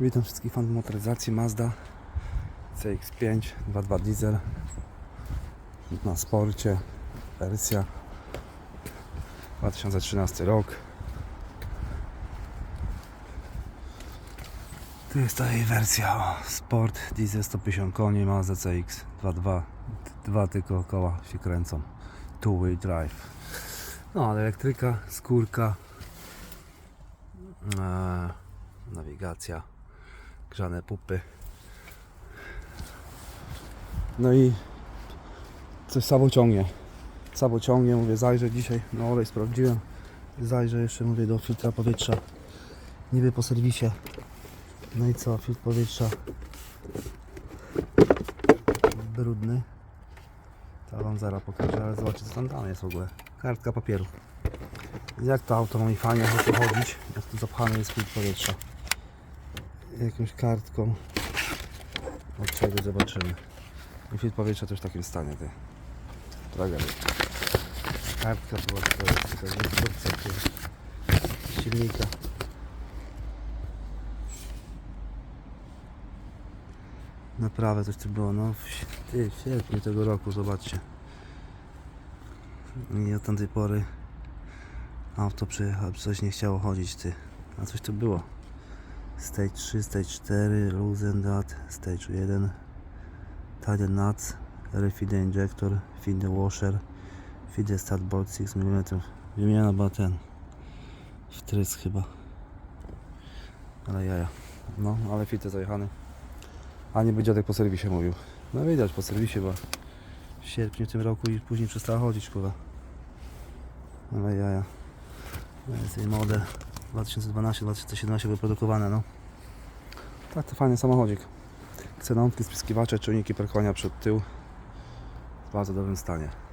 Witam wszystkich fanów motoryzacji Mazda CX-5 2.2 diesel na sporcie wersja 2013 rok. Tu jest ta jej wersja sport diesel 150 koni Mazda CX 2.2 dwa tylko koła się kręcą. Two way drive. No ale elektryka, skórka eee, nawigacja grzane pupy. No i coś sabo ciągnie. Sabo ciągnie, mówię, zajrzę dzisiaj, no olej sprawdziłem. Zajrzę jeszcze, mówię, do filtra powietrza. Niby po serwisie. No i co, filtr powietrza brudny. To wam zaraz pokażę, ale zobaczcie co tam dalej jest w ogóle. Kartka papieru. Jak to auto ma mi fajnie chodzić, jak tu zapchany jest filtr powietrza jakąś kartką. Od czego zobaczymy. I filtr powietrza też w takim stanie. Ty. Tragedia. Kartka była to jest instrukcja silnika. Naprawę coś tu było, no w, ty, w sierpniu tego roku, zobaczcie. I od tamtej pory auto przyjechał, coś nie chciało chodzić, ty. A coś tu było. Stage 3, Stage 4, Loosen that, Stage 1, Tighten nuts, Refeed the injector, Feed the washer, Feed the start bolt 6 mm. Wymiana była ten, wtrysk chyba. Ale jaja. No, ale fitte zajechany. A nie będzie po serwisie mówił. No widać po serwisie, bo w sierpniu w tym roku i później przestała chodzić kurwa. Ale jaja. To jest jej model 2012-2017 wyprodukowane, no. Tak, to fajny samochodzik. Ksenonki, spiskiwacze, czujniki parkowania przed tył. W bardzo dobrym stanie.